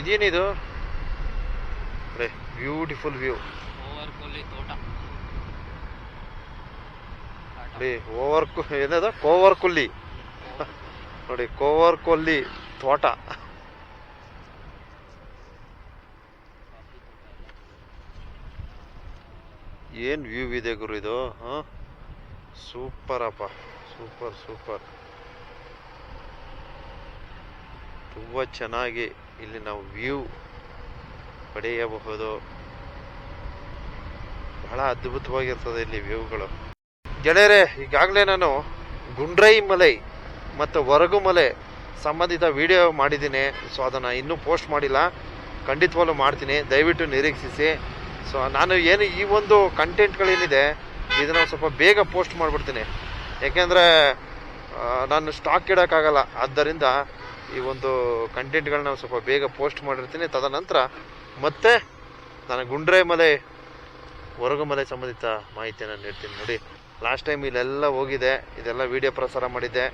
ಇದೇನಿದು? Beautiful view over ಕೊಲ್ಲಿ ತೋಟ. ನೋಡಿ ಓವರ್ ಕು ಏನದ? ಕೋವರ್ ಕೊಲ್ಲಿ ನೋಡಿ ಕೋವರ್ ಕೊಲ್ಲಿ ತೋಟ. ಏನ್ ವ್ಯೂ ಇದೆ ಗುರು ಇದು ಹಾಂ? ಸೂಪರ್ ಅಪ್ಪ ಸೂಪರ್ ಸೂಪರ್ ತುಂಬ ಚೆನ್ನಾಗಿ ಇಲ್ಲಿ ನಾವು ವ್ಯೂ ಪಡೆಯಬಹುದು. ಬಹಳ ಅದ್ಭುತವಾಗಿರ್ತದೆ ಇಲ್ಲಿ ವ್ಯೂಗಳು ಗೆಳೆಯರೆ, ಈಗಾಗಲೇ ನಾನು ಗುಂಡ್ರೈ ಮಲೈ ಮತ್ತು ಹೊರಗು ಮಲೆ ಸಂಬಂಧಿತ ವಿಡಿಯೋ ಮಾಡಿದ್ದೀನಿ. ಸೊ ಅದನ್ನು ಇನ್ನೂ ಪೋಸ್ಟ್ ಮಾಡಿಲ್ಲ. ಖಂಡಿತವಾಗ್ಲೂ ಮಾಡ್ತೀನಿ. ದಯವಿಟ್ಟು ನಿರೀಕ್ಷಿಸಿ. ಸೊ ನಾನು ಏನು ಈ ಒಂದು ಕಂಟೆಂಟ್ಗಳೇನಿದೆ ಇದನ್ನು ಸ್ವಲ್ಪ ಬೇಗ ಪೋಸ್ಟ್ ಮಾಡಿಬಿಡ್ತೀನಿ. ಯಾಕೆಂದರೆ ನಾನು ಸ್ಟಾಕ್ ಇಡೋಕ್ಕಾಗಲ್ಲ. ಆದ್ದರಿಂದ ಈ ಒಂದು ಕಂಟೆಂಟ್ಗಳನ್ನ ಸ್ವಲ್ಪ ಬೇಗ ಪೋಸ್ಟ್ ಮಾಡಿರ್ತೀನಿ. ತದನಂತರ ಮತ್ತೆ ನಾನು ಗುಂಡ್ರೆ ಮಲೆ ಹೊರಗು ಮಲೆ ಸಂಬಂಧಿತ ಮಾಹಿತಿಯನ್ನು ನೀಡ್ತೀನಿ ನೋಡಿ. ಲಾಸ್ಟ್ ಟೈಮ್ ಇಲ್ಲೆಲ್ಲ ಹೋಗಿದೆ. ಇದೆಲ್ಲ ವಿಡಿಯೋ ಪ್ರಸಾರ ಮಾಡಿದ್ದೆ.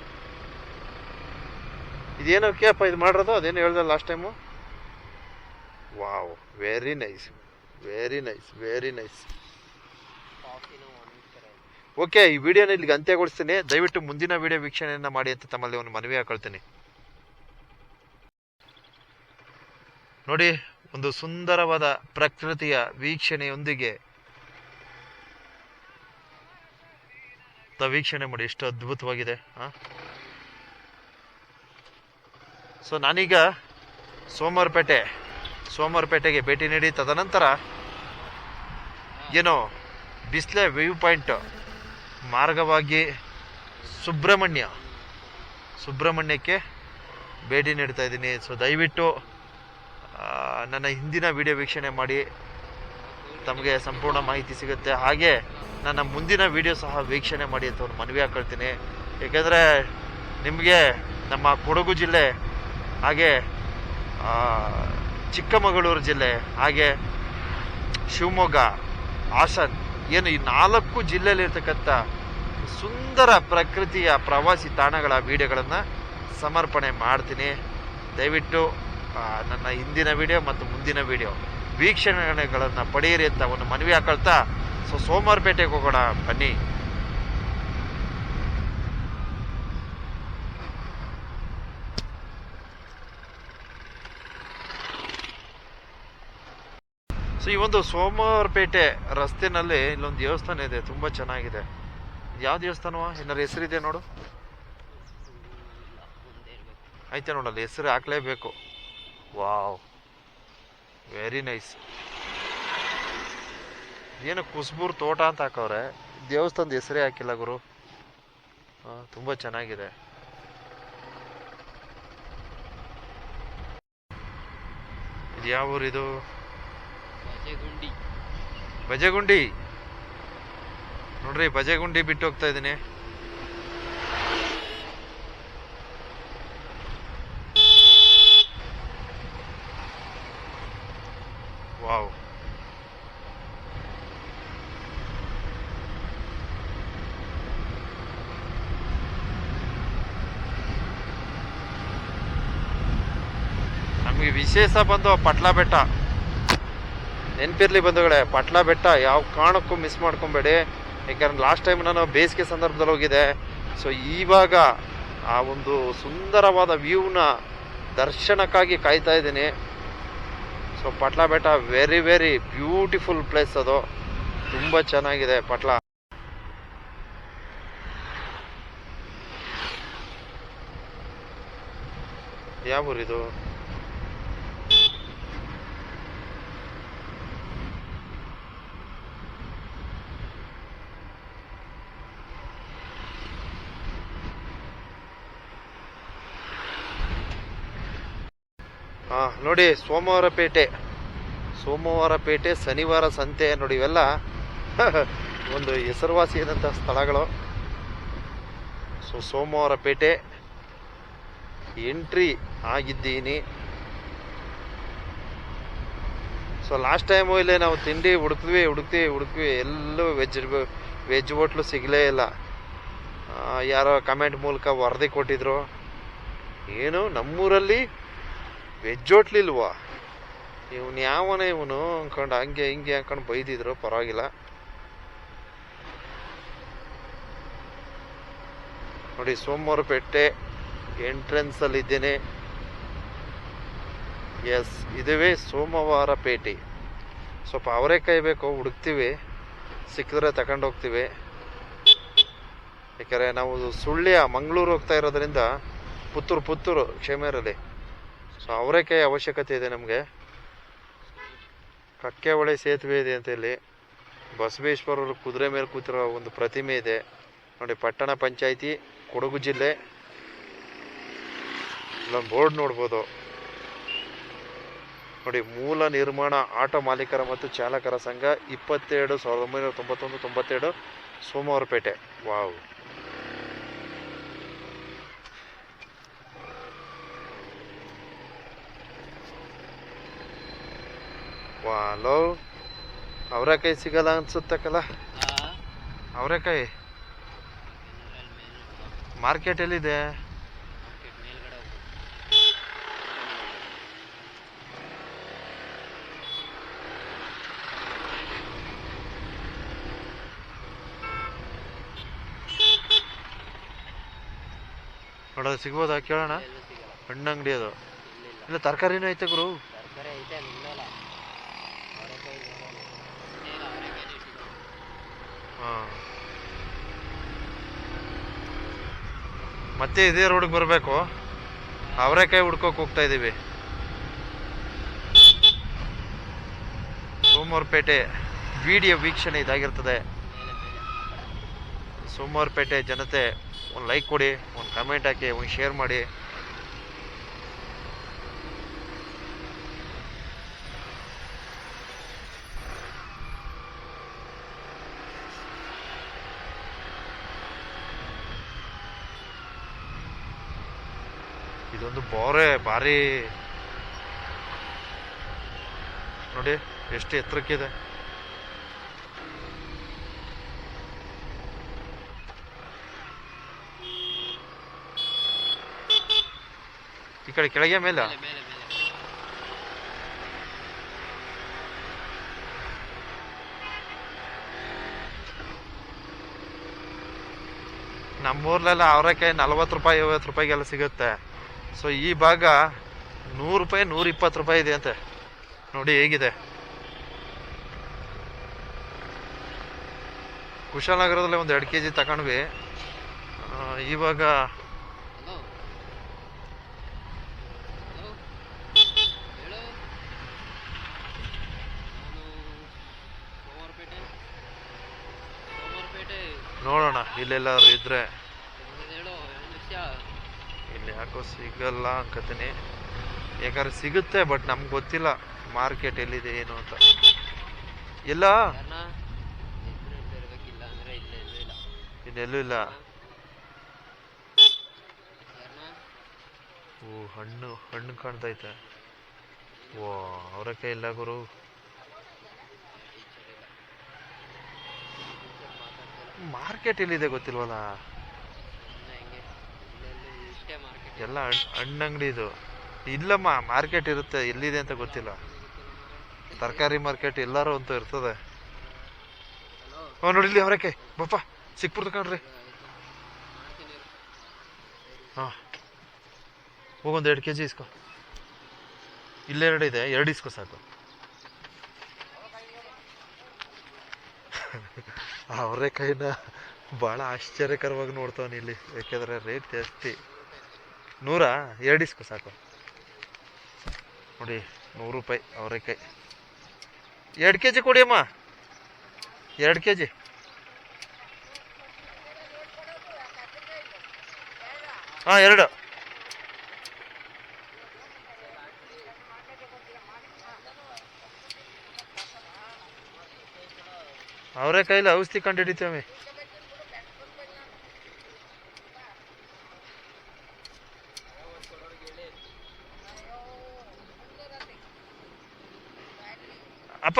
ಇದೇನೋ ಕೇಪ ಇದು ಮಾಡಿರೋದು? ಅದೇನು ಹೇಳ್ದೆ last time wow very nice very nice very nice okay ಈ ವಿಡಿಯೋನ ಇಲ್ಲಿಗೆ ಅಂತ್ಯಗೊಳಿಸ್ತೀನಿ. ದಯವಿಟ್ಟು ಮುಂದಿನ ವಿಡಿಯೋ ವೀಕ್ಷಣೆಯನ್ನು ಮಾಡಿ ಅಂತ ತಮ್ಮಲ್ಲಿ ಒಂದು ಮನವಿ ಹಾಕೊಳ್ತೀನಿ. ನೋಡಿ, ಒಂದು ಸುಂದರವಾದ ಪ್ರಕೃತಿಯ ವೀಕ್ಷಣೆಯೊಂದಿಗೆ ವೀಕ್ಷಣೆ ಮಾಡಿ, ಎಷ್ಟು ಅದ್ಭುತವಾಗಿದೆ ಸೊ ನಾನೀಗ ಸೋಮವಾರಪೇಟೆ, ಸೋಮವಾರಪೇಟೆಗೆ ಭೇಟಿ ನೀಡಿ, ತದನಂತರ ಏನೋ ಬಿಸ್ಲೆ ವ್ಯೂ ಪಾಯಿಂಟ್, ಮಾರ್ಗವಾಗಿ ಸುಬ್ರಹ್ಮಣ್ಯ, ಸುಬ್ರಹ್ಮಣ್ಯಕ್ಕೆ ಭೇಟಿ ನೀಡ್ತಾ ಇದ್ದೀನಿ. ಸೊ ದಯವಿಟ್ಟು ನನ್ನ ಹಿಂದಿನ ವಿಡಿಯೋ ವೀಕ್ಷಣೆ ಮಾಡಿ ತಮಗೆ ಸಂಪೂರ್ಣ ಮಾಹಿತಿ ಸಿಗುತ್ತೆ. ಹಾಗೆ ನನ್ನ ಮುಂದಿನ ವಿಡಿಯೋ ಸಹ ವೀಕ್ಷಣೆ ಮಾಡಿ ಅಂತ ಒಂದು ಮನವಿ ಹಾಕೊಳ್ತೀನಿ. ಏಕೆಂದರೆ ನಿಮಗೆ ನಮ್ಮ ಕೊಡಗು ಜಿಲ್ಲೆ, ಹಾಗೆ ಚಿಕ್ಕಮಗಳೂರು ಜಿಲ್ಲೆ, ಹಾಗೆ ಶಿವಮೊಗ್ಗ, ಹಾಸನ್, ಏನು ಈ ನಾಲ್ಕು ಜಿಲ್ಲೆಯಲ್ಲಿರ್ತಕ್ಕಂಥ ಸುಂದರ ಪ್ರಕೃತಿಯ ಪ್ರವಾಸಿ ತಾಣಗಳ ವಿಡಿಯೋಗಳನ್ನು ಸಮರ್ಪಣೆ ಮಾಡ್ತೀನಿ. ದಯವಿಟ್ಟು ನನ್ನ ಹಿಂದಿನ ವಿಡಿಯೋ ಮತ್ತು ಮುಂದಿನ ವಿಡಿಯೋ ವೀಕ್ಷಣೆಗಳನ್ನು ಪಡೆಯಿರಿ ಅಂತ ಒಂದು ಮನವಿ ಹಾಕೊಳ್ತಾ ಸೊ ಸೋಮವಾರಪೇಟೆಗೆ ಹೋಗೋಣ ಬನ್ನಿ. ಸೊ ಈ ಒಂದು ಸೋಮವಾರಪೇಟೆ ರಸ್ತೆನಲ್ಲಿ ಇಲ್ಲೊಂದು ದೇವಸ್ಥಾನ ಇದೆ ತುಂಬ ಚೆನ್ನಾಗಿದೆ. ಯಾವ ದೇವಸ್ಥಾನವ? ಏನಾರು ಹೆಸರಿದೆ ನೋಡು. ಐತೆ ನೋಡಲ್ಲ ಹೆಸರು ಹಾಕ್ಲೇಬೇಕು. ವಾವ್ ವೆರಿ ನೈಸ್ ಏನು ಕುಸ್ಬೂರ್ ತೋಟ ಅಂತ ಹಾಕವ್ರೆ. ದೇವಸ್ಥಾನದ ಹೆಸರೇ ಹಾಕಿಲ್ಲ ಗುರು. ತುಂಬ ತುಂಬಾ ಚೆನ್ನಾಗಿದೆ. ಇದು ಯಾವ ಊರಿದು ಬಜೆಗುಂಡಿ. ಬಜೆಗುಂಡಿ. ನೋಡ್ರಿ ಬಜೆಗುಂಡಿ ಬಿಟ್ಟು ಹೋಗ್ತಾ ಇದ್ದೀನಿ ವಾವ್ ನಮಗೆ ವಿಶೇಷ ಬಂದು ಪಟ್ಲ ಬೆಟ್ಟ ನೆನಪಿರ್ಲಿ ಬಂಧುಗಳೇ ಪಟ್ಲ ಬೆಟ್ಟ ಯಾವ ಕಾರಣಕ್ಕೂ ಮಿಸ್ ಮಾಡ್ಕೊಬೇಡಿ. ಯಾಕಂದ್ರೆ ಲಾಸ್ಟ್ ಟೈಮ್ ನಾನು ಬೇಸಿಗೆ ಸಂದರ್ಭದಲ್ಲಿ ಹೋಗಿದೆ ಸೊ ಇವಾಗ ಆ ಒಂದು ಸುಂದರವಾದ ವ್ಯೂನ ದರ್ಶನಕ್ಕಾಗಿ ಕಾಯ್ತಾ ಇದ್ದೀನಿ. ಸೊ ಪಟ್ಲ ಬೆಟ್ಟ ವೆರಿ ವೆರಿ ಬ್ಯೂಟಿಫುಲ್ ಪ್ಲೇಸ್ ಅದು. ತುಂಬ ಚೆನ್ನಾಗಿದೆ ಪಟ್ಲ. ಯಾವ ಊರಿದು ಸೋಮವಾರ ನೋಡಿ ಸೋಮವಾರ ಪೇಟೆ, ಶನಿವಾರ ಸಂತೆ, ನೋಡಿ, ಇವೆಲ್ಲ ಒಂದು ಹೆಸರುವಾಸಿಯಾದಂಥ ಸ್ಥಳಗಳು. ಸೊ ಸೋಮವಾರಪೇಟೆ ಎಂಟ್ರಿ ಆಗಿದ್ದೀನಿ. ಸೊ ಲಾಸ್ಟ್ ಟೈಮು ಇಲ್ಲೇ ನಾವು ತಿಂಡಿ ಹುಡುಕ್ತೀವಿ ಹುಡುಕ್ತೀವಿ ಹುಡುಕ್ತೀವಿ ಎಲ್ಲೂ ವೆಜ್ ವೆಜ್ ಹೋಟ್ಲು ಸಿಗಲೇ ಇಲ್ಲ. ಯಾರೋ ಕಮೆಂಟ್ ಮೂಲಕ ವರದಿ ಕೊಟ್ಟಿದ್ರು. ಏನು ನಮ್ಮೂರಲ್ಲಿ ವೆಜ್ ಹೋಟ್ಲಿಲ್ವಾ ಇವನು ಯಾವನ ಇವನು ಅನ್ಕೊಂಡು ಹಂಗೆ ಹಿಂಗೆ ಅನ್ಕೊಂಡು ಬೈದಿದ್ರು, ಪರವಾಗಿಲ್ಲ. ನೋಡಿ ಸೋಮವಾರಪೇಟೆ ಎಂಟ್ರೆನ್ಸ್ ಅಲ್ಲಿ ಇದ್ದೇನೆ ಎಸ್ ಇದುವೇ ಸೋಮವಾರ ಪೇಟೆ. ಸ್ವಲ್ಪ ಅವರೇಕಾಯಿ ಬೇಕು, ಹುಡುಕ್ತೀವಿ. ಸಿಕ್ಕಿದ್ರೆ ತಗೊಂಡೋಗ್ತೀವಿ ಯಾಕಂದರೆ ನಾವು ಸುಳ್ಯ ಮಂಗಳೂರು ಹೋಗ್ತಾ ಇರೋದ್ರಿಂದ ಪುತ್ತೂರು ಪುತ್ತೂರು, ಕ್ಷೇಮೇರಲ್ಲಿ. ಸೊ ಅವರೇಕಾಯಿ ಅವಶ್ಯಕತೆ ಇದೆ ನಮಗೆ. ಕಕ್ಕೆಹೊಳೆ ಸೇತುವೆ ಇದೆ ಅಂತ ಇಲ್ಲಿ ಬಸವೇಶ್ವರರು ಕುದುರೆ ಮೇಲೆ ಕೂತಿರೋ ಒಂದು ಪ್ರತಿಮೆ ಇದೆ. ನೋಡಿ, ಪಟ್ಟಣ ಪಂಚಾಯಿತಿ, ಕೊಡಗು ಜಿಲ್ಲೆ. ಇಲ್ಲೊಂದು ಬೋರ್ಡ್ ನೋಡ್ಬೋದು. ನೋಡಿ, ಮೂಲ ನಿರ್ಮಾಣ ಆಟೋ ಮಾಲೀಕರ ಮತ್ತು ಚಾಲಕರ ಸಂಘ ಇಪ್ಪತ್ತೆರಡು, ಸಾವಿರದ ಒಂಬೈನೂರ ತೊಂಬತ್ತೊಂದು, ತೊಂಬತ್ತೆರಡು, ಸೋಮವಾರಪೇಟೆ. ವಾವ್. ವಾಲೋ. ಅವರೆಕಾಯಿ ಸಿಗಲ್ಲ ಅನ್ಸುತ್ತಕ್ಕಲ್ಲ ಅವರೆಕಾಯಿ ಮಾರ್ಕೆಟ್ ಎಲ್ಲಿದೆ? ನೋಡೋದು ಸಿಗ್ಬೋದಾ ಕೇಳೋಣ? ಹಣ್ಣು ಅಂಗಡಿ ಅದು. ಇಲ್ಲ ತರಕಾರಿನೂ ಐತೆ ಗುರು ತರಕಾರಿ ಐತೆ ನಿಲ್ಲಲ್ಲ ಅವರೆಕಾಯಿ ನೋಡಲ್ಲ ಇನ್ನೇನು ಅವರೆಕಾಯಿ ಸಿಗಲ್ಲ ಹಾಂ ಮತ್ತೆ ಇದೇ ರೋಡ್ಗೆ ಬರಬೇಕು. ಅವರೆಕಾಯಿ ಹುಡ್ಕೋಕೆ ಹೋಗ್ತಾ ಇದ್ದೀವಿ ಸೋಮವಾರಪೇಟೆ ವಿಡಿಯೋ ವೀಕ್ಷಣೆ ಇದಾಗಿರ್ತದೆ. ಸೋಮವಾರಪೇಟೆ ಜನತೆ ಒಂದು ಲೈಕ್ ಕೊಡಿ, ಒಂದು ಕಮೆಂಟ್ ಹಾಕಿ, ಒಂದು ಶೇರ್ ಮಾಡಿ. ಇದೊಂದು ಬೋರೆ ಭಾರಿ. ನೋಡಿ ಎಷ್ಟು ಎತ್ತರಕ್ಕಿದೆ. ಈ ಕಡೆ ಕೆಳಗೆ ಮೇಲೆ? ನಮ್ಮೂರ್ಲೆಲ್ಲ ಅವರೆಕಾಯಿ ನಲ್ವತ್ತು ರೂಪಾಯಿ ಐವತ್ತು ರೂಪಾಯಿಗೆಲ್ಲ ಸಿಗುತ್ತೆ. ಸೊ ಈ ಭಾಗ ನೂರು ರೂಪಾಯಿ ನೂರ ಇಪ್ಪತ್ತು ರೂಪಾಯಿ ಇದೆ ಅಂತೆ. ನೋಡಿ ಹೇಗಿದೆ. ಕುಶಾಲನಗರದಲ್ಲಿ ಒಂದು ಎರಡು ಕೆ ಜಿ ತಗೊಂಡ್ವಿ ಇವಾಗ ನೋಡೋಣ ಇಲ್ಲೆಲ್ಲಾದ್ರು ಇದ್ರೆ ಎಲ್ಲಿದೆ ಹೇಳು ಎರಡು ನಿಮಿಷ ಇಲ್ಲಿ ಯಾಕೋ ಸಿಗಲ್ಲ ಅನ್ಕೋತೀನಿ. ಯಾಕಂದ್ರೆ ಸಿಗುತ್ತೆ ಬಟ್ ನಮ್ಗೆ ಗೊತ್ತಿಲ್ಲ ಮಾರ್ಕೆಟ್ ಎಲ್ಲಿದೆ ಏನು ಅಂತ. ಎಲ್ಲ ಇಲ್ಲೇ ಇನ್ನೆಲ್ಲೂ ಇಲ್ಲ ಓ ಹಣ್ಣು ಹಣ್ಣು ಕಾಣ್ತೈತೆ ಓ ಇಲ್ಲ ಗುರು. ಇಲ್ಲ. ಟೀಚರ್ ಮಾರ್ಕೆಟ್ ಎಲ್ಲಿದೆ ಗೊತ್ತಿಲ್ವಲ್ಲ ಸುಮ್ಮನೆ ಹೆಂಗೆ ಇಲ್ಲೆಲ್ಲಿ ಇಷ್ಟೇ ಮಾರ್ಕೆಟ್ ಎಲ್ಲ ಹಣ್ಣು ಅಂಗಡಿ ಇದು. ಇಲ್ಲಮ್ಮ ಮಾರ್ಕೆಟ್ ಇರುತ್ತೆ, ಎಲ್ಲಿದೆ ಅಂತ ಗೊತ್ತಿಲ್ಲ. ತರಕಾರಿ ಮಾರ್ಕೆಟ್ ಎಲ್ಲರೂ ಅಂತೂ ಇರ್ತದೆ. ಹ್ಞೂ ಇಲ್ಲಿ ಅವರಕ್ಕೆ. ಬಪ್ಪ, ಸಿಕ್ಬಿಡ್ತು ಕಣ್ರಿ. ಹಾಂ. ಹೋಗೊಂದು ಎರಡು ಕೆ ಜಿ ಇಸ್ಕೊ ಇಲ್ಲೆರಡು ಇದೆ, ಎರಡು ಇಸ್ಕೊ ಸಾಕು. ಅವರೆಕಾಯಿನ ಭಾಳ ಆಶ್ಚರ್ಯಕರವಾಗಿ ನೋಡ್ತಾವನಿ ಇಲ್ಲಿ. ಯಾಕೆಂದ್ರೆ ರೇಟ್ ಜಾಸ್ತಿ. ನೂರಾ? ಎರಡು ಇಸ್ಕು ಸಾಕು. ನೋಡಿ, ನೂರು ರೂಪಾಯಿ ಅವರೆಕಾಯಿ ಎರಡು ಕೆ ಜಿ ಕೊಡಿ ಅಮ್ಮ. ಎರಡು ಕೆ ಜಿ ಹಾಂ, ಎರಡು. ಅವರೇ ಕೈಲಿ ಔಷಧಿ ಕಂಡು ಹಿಡಿತೇವೆ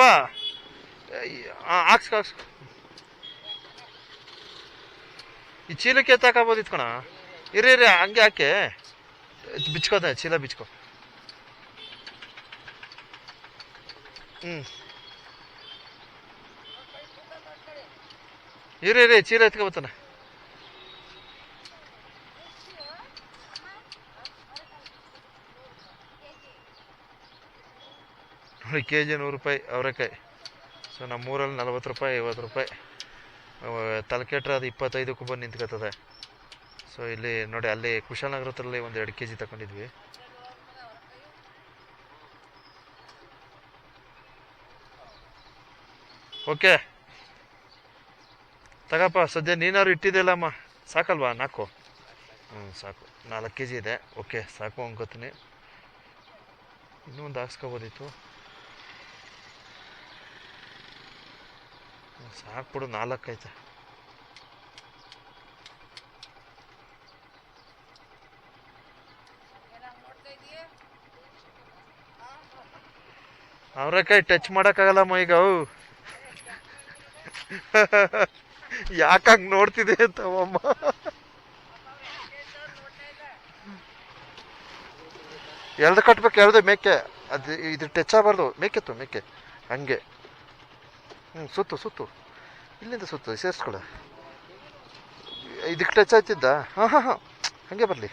ಅಪ್ಪ ಹಾಕ್ಸ್ಕ ಈ ಚೀಲಕ್ಕೆ ಎತ್ತಾಕಬೋದು ಕಣ. ಇರಿ ಇರಿ, ಹಂಗೆ ಹಾಕಿ. ಬಿಚ್ಕೋದೆ ಚೀಲ ಬಿಚ್ಕೋ. ಹ್ಞೂ ಇರಿ ಇರಿ, ಚೀಲ ಎತ್ಕೊಬತ್ತಾನೆ ನೋಡಿ ಕೆ ಜಿ ನೂರು ರೂಪಾಯಿ ಅವರೆಕಾಯಿ. ಸೊ, ನಮ್ಮೂರಲ್ಲಿ ನಲ್ವತ್ತು ರೂಪಾಯಿ, ಐವತ್ತು ರೂಪಾಯಿ. ತಲಕೆಟ್ರೆ ಅದು ಇಪ್ಪತ್ತೈದಕ್ಕೂ ಬಂದು ನಿಂತ್ಕೊತದೆ ಸೊ, ಇಲ್ಲಿ ನೋಡಿ, ಅಲ್ಲಿ ಕುಶಾಲನಗರದಲ್ಲಿ ಒಂದು ಎರಡು ಕೆ ಜಿ ತಗೊಂಡಿದ್ವಿ ಓಕೆ. ತಗಪ್ಪ, ಸದ್ಯ ನೀನಾರು ಇಟ್ಟಿದ್ದೆಲ್ಲಮ್ಮ ಸಾಕಲ್ವಾ? ನಾಲ್ಕು. ಹ್ಞೂ ಸಾಕು. ನಾಲ್ಕು ಕೆ ಜಿ ಇದೆ. ಓಕೆ, ಸಾಕು ಅನ್ಕೋತೀನಿ ಇನ್ನೂ ಒಂದು ಹಾಕ್ಸ್ಕೊಬೋದಿತ್ತು. ಹ್ಮ್, ನಾಲ್ಕೈತೆ ಅವ್ರಕಾಯಿ ಟಚ್ ಮಾಡೋಕ್ಕಾಗಲ್ಲಮ್ಮ ಮೈಗ ಅವು ಯಾಕಂಗ್ ನೋಡ್ತಿದೆ ಅಂತ ಅಮ್ಮ ಎಳ್ದು ಕಟ್ಬೇಕು ಎಳ್ದು ಮೇಕೆ. ಅದು ಇದು ಟಚ್ ಆಗಬಾರ್ದು. ಮೇಕೆತ್ತು ಮೇಕೆ. ಹಂಗೆ. ಹ್ಞೂ ಸುತ್ತು ಸುತ್ತು. ಇಲ್ಲಿಂದ ಸುತ್ತ ಸೇರಿಸ್ಕೊಳ್ಳ. ಇದಕ್ಕೆ ಟಚ್ ಆಯ್ತಿದ್ದ ಹಾಂ ಹಾಂ ಹಾಂ. ಹಂಗೆ ಬರಲಿ.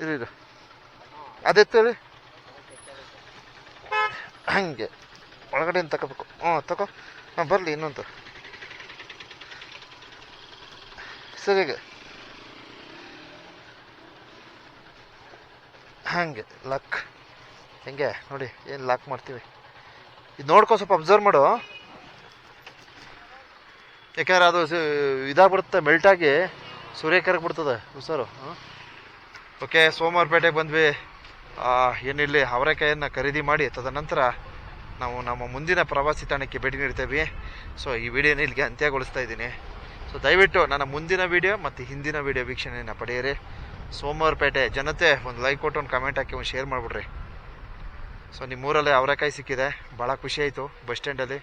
ಇರು ಇರು. ಅದೆತ್ತೇಳಿ ಹಂಗೆ. ಒಳಗಡೆಯಿಂದ ತಗೋಬೇಕು. ಹ್ಞೂ ತಗೋ. ಹಾಂ ಬರಲಿ ಇನ್ನೊಂದು. ಸರಿಯಾಗ ಹಂಗೆ. ಲಾಕ್ ಹೆಂಗೆ? ನೋಡಿ ಏನು ಲಾಕ್ ಮಾಡ್ತೀವಿ. ಇದು ನೋಡ್ಕೊ ಸ್ವಲ್ಪ ಅಬ್ಸರ್ವ್ ಮಾಡು. ಯಾಕಂದ್ರೆ ಅದು ಇದಾಗ್ಬಿಡುತ್ತೆ ಮೆಲ್ಟಾಗಿ ಸೂರ್ಯಕರಕ್ಕೆ ಬಿಡ್ತದೆ. ಹುಷಾರು. ಓಕೆ ಸೋಮವಾರಪೇಟೆಗೆ ಬಂದ್ವಿ. ಏನಿಲ್ಲಿ ಅವರೆಕಾಯನ್ನು ಖರೀದಿ ಮಾಡಿ ತದನಂತರ ನಾವು ನಮ್ಮ ಮುಂದಿನ ಪ್ರವಾಸಿ ತಾಣಕ್ಕೆ ಭೇಟಿ ನೀಡ್ತೇವೆ. ಸೊ ಈ ವಿಡಿಯೋನ ಇಲ್ಲಿಗೆ ಅಂತ್ಯಗೊಳಿಸ್ತಾ ಇದ್ದೀನಿ. ಸೊ ದಯವಿಟ್ಟು ನನ್ನ ಮುಂದಿನ ವಿಡಿಯೋ ಮತ್ತು ಹಿಂದಿನ ವಿಡಿಯೋ ವೀಕ್ಷಣೆಯನ್ನು ಪಡೆಯಿರಿ. ಸೋಮವಾರಪೇಟೆ ಜನತೆ ಒಂದು ಲೈಕ್ ಕೊಟ್ಟು, ಒಂದು ಕಮೆಂಟ್ ಹಾಕಿ, ಒಂದು ಶೇರ್ ಮಾಡಿಬಿಡ್ರಿ. ಸೊ ನಿಮ್ಮೂರಲ್ಲೇ ಅವರೆಕಾಯಿ ಸಿಕ್ಕಿದೆ. ಭಾಳ ಖುಷಿ ಆಯಿತು. ಬಸ್ ಸ್ಟ್ಯಾಂಡಲ್ಲಿ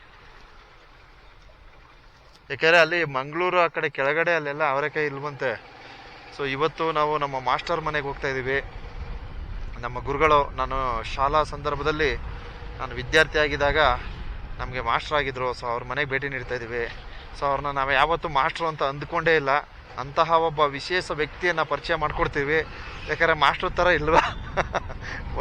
ಯಾಕೆಂದರೆ ಅಲ್ಲಿ ಮಂಗಳೂರು ಆ ಕಡೆ ಕೆಳಗಡೆ ಅಲ್ಲೆಲ್ಲ ಅವರೆಕಾಯಿ ಇಲ್ವಂತೆ. ಸೊ ಇವತ್ತು ನಾವು ನಮ್ಮ ಮಾಸ್ಟರ್ ಮನೆಗೆ ಹೋಗ್ತಾ ಇದ್ದೀವಿ ನಮ್ಮ ಗುರುಗಳು, ನಾನು ಶಾಲಾ ಸಂದರ್ಭದಲ್ಲಿ ನಾನು ವಿದ್ಯಾರ್ಥಿ ಆಗಿದ್ದಾಗ ನಮಗೆ ಮಾಸ್ಟರ್ ಆಗಿದ್ದರು ಸೊ ಅವ್ರ ಮನೆಗೆ ಭೇಟಿ ನೀಡ್ತಾ ಇದ್ದೀವಿ ಸೊ ಅವ್ರನ್ನ ನಾವು ಯಾವತ್ತೂ ಮಾಸ್ಟರ್ ಅಂತ ಅಂದುಕೊಂಡೇ ಇಲ್ಲ. ಅಂತಹ ಒಬ್ಬ ವಿಶೇಷ ವ್ಯಕ್ತಿಯನ್ನು ಪರಿಚಯ ಮಾಡಿಕೊಡ್ತೀವಿ. ಯಾಕಂದರೆ ಮಾಸ್ಟರ್ ಥರ ಇಲ್ವಾ?